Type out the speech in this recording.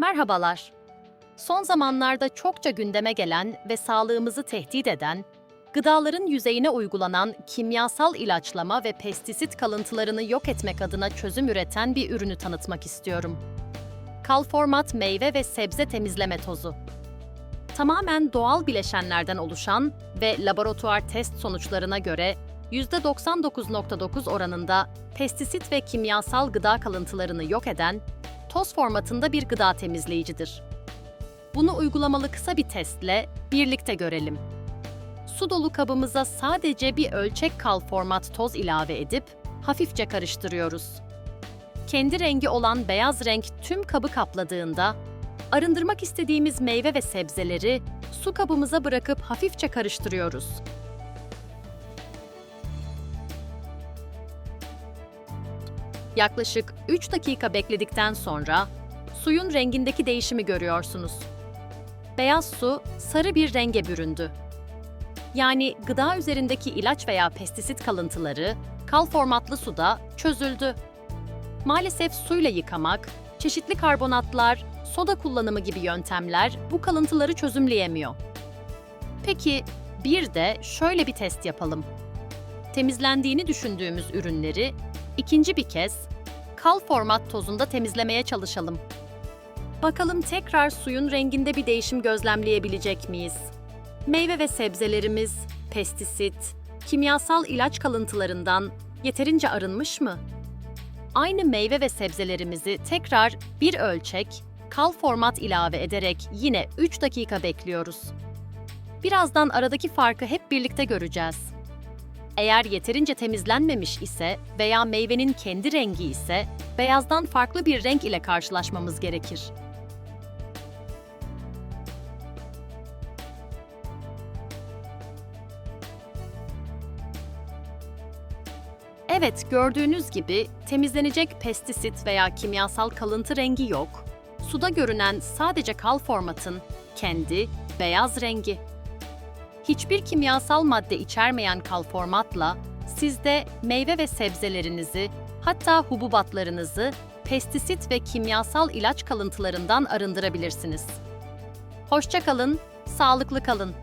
Merhabalar. Son zamanlarda çokça gündeme gelen ve sağlığımızı tehdit eden, gıdaların yüzeyine uygulanan kimyasal ilaçlama ve pestisit kalıntılarını yok etmek adına çözüm üreten bir ürünü tanıtmak istiyorum. Kalformat meyve ve sebze temizleme tozu. Tamamen doğal bileşenlerden oluşan ve laboratuvar test sonuçlarına göre %99.9 oranında pestisit ve kimyasal gıda kalıntılarını yok eden toz formatında bir gıda temizleyicidir. Bunu uygulamalı kısa bir testle birlikte görelim. Su dolu kabımıza sadece bir ölçek kal format toz ilave edip hafifçe karıştırıyoruz. Kendi rengi olan beyaz renk tüm kabı kapladığında arındırmak istediğimiz meyve ve sebzeleri su kabımıza bırakıp hafifçe karıştırıyoruz. Yaklaşık 3 dakika bekledikten sonra suyun rengindeki değişimi görüyorsunuz. Beyaz su sarı bir renge büründü. Yani gıda üzerindeki ilaç veya pestisit kalıntıları kal formatlı suda çözüldü. Maalesef suyla yıkamak, çeşitli karbonatlar, soda kullanımı gibi yöntemler bu kalıntıları çözümleyemiyor. Peki bir de şöyle bir test yapalım. Temizlendiğini düşündüğümüz ürünleri ikinci bir kez kal format tozunda temizlemeye çalışalım. Bakalım tekrar suyun renginde bir değişim gözlemleyebilecek miyiz? Meyve ve sebzelerimiz pestisit, kimyasal ilaç kalıntılarından yeterince arınmış mı? Aynı meyve ve sebzelerimizi tekrar bir ölçek kal format ilave ederek yine 3 dakika bekliyoruz. Birazdan aradaki farkı hep birlikte göreceğiz. Eğer yeterince temizlenmemiş ise veya meyvenin kendi rengi ise beyazdan farklı bir renk ile karşılaşmamız gerekir. Evet, gördüğünüz gibi temizlenecek pestisit veya kimyasal kalıntı rengi yok. Suda görünen sadece kal formatın kendi beyaz rengi. Hiçbir kimyasal madde içermeyen kal formatla siz de meyve ve sebzelerinizi, hatta hububatlarınızı pestisit ve kimyasal ilaç kalıntılarından arındırabilirsiniz. Hoşça kalın, sağlıklı kalın.